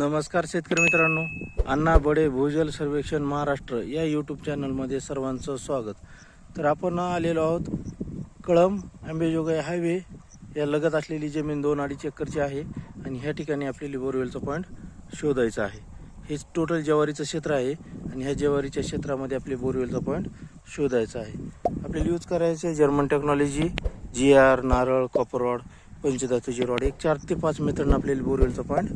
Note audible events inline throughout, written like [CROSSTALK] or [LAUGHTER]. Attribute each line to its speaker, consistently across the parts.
Speaker 1: नमस्कार शेतकरी मित्रांनो. अण्णा बडे भूजल सर्वेक्षण महाराष्ट्र या यूट्यूब चॅनलमध्ये सर्वांचं स्वागत. तर आपण आलेलो आहोत कळम आंबेजोगाई हायवे या लगत असलेली जमीन दोन अडीच एकरची आहे आणि ह्या ठिकाणी आपल्याला बोरवेलचा पॉईंट शोधायचा आहे. हे टोटल ज्वारीचं क्षेत्र आहे आणि ह्या ज्वारीच्या क्षेत्रामध्ये आपले बोरवेलचा पॉईंट शोधायचा आहे. आपल्याला यूज करायचं आहे जर्मन टेक्नॉलॉजी जी आर नारळ कॉपरॉड पंचधातूची रॉड एक चार ते पाच मित्रांना आपल्याला बोरवेलचा पॉईंट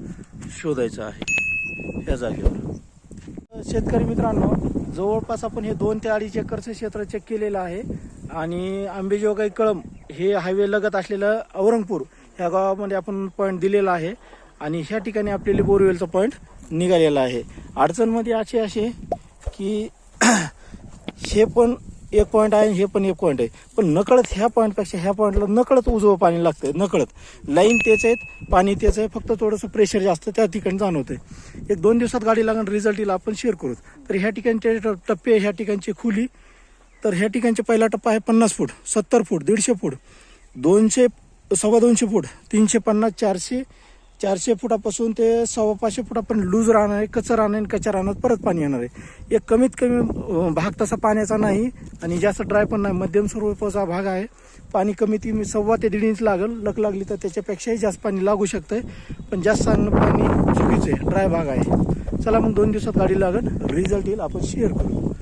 Speaker 1: शोधायचा आहे. या जागेवर. शेतकरी मित्रांनो जवळपास आपण हे दोन ते अडीच एकरचं क्षेत्र चेक केलेलं आहे. आणि आंबेजोगाई कळम हे हायवे लगत असलेलं औरंगपूर ह्या गावामध्ये आपण पॉईंट दिलेला आहे. आणि ह्या ठिकाणी आपल्याला बोरवेलचा पॉईंट निघालेला आहे. अडचणमध्ये असे असे की [CLEARS THROAT] हे पण एक पॉईंट आहे हे पण एक पॉईंट आहे. पण नकळत ह्या पॉईंटपेक्षा ह्या पॉईंटला नकळत उजवं पाणी लागतं नकळत. लाईन तेच आहेत पाणी तेच आहे फक्त थोडंसं प्रेशर जास्त त्या ठिकाणी जाणवतंय. एक दोन दिवसात गाडी लागून रिझल्ट येईल आपण शेअर करू तर ह्या ठिकाणचे टप्पे ह्या ठिकाणची खुली तर ह्या ठिकाणचे पहिला टप्पा आहे पन्नास फूट सत्तर फूट दीडशे फूट दोनशे सव्वा दोनशे फूट तीनशे पन्नास चारशे चारशे फुटापासून ते सव्वा पाचशे फुटापर्यंत लूज राहणार आहे कच्चं राहणार आणि कच्च्या राहणार परत पाणी येणार आहे. एक कमीत कमी भाग तसा पाण्याचा नाही आणि जास्त ड्राय पण नाही. मध्यम स्वरूपाचा भाग आहे. पाणी कमीत कमी सव्वा ते दीड इंच लागेल. लक लागली तर त्याच्यापेक्षाही जास्त पाणी लागू शकतंय. पण जास्त सांगणं पाणी चुकीचं आहे. ड्राय भाग आहे. चला मग दोन दिवसात गाडी लागेल. रिझल्ट येईल. आपण शेअर करू.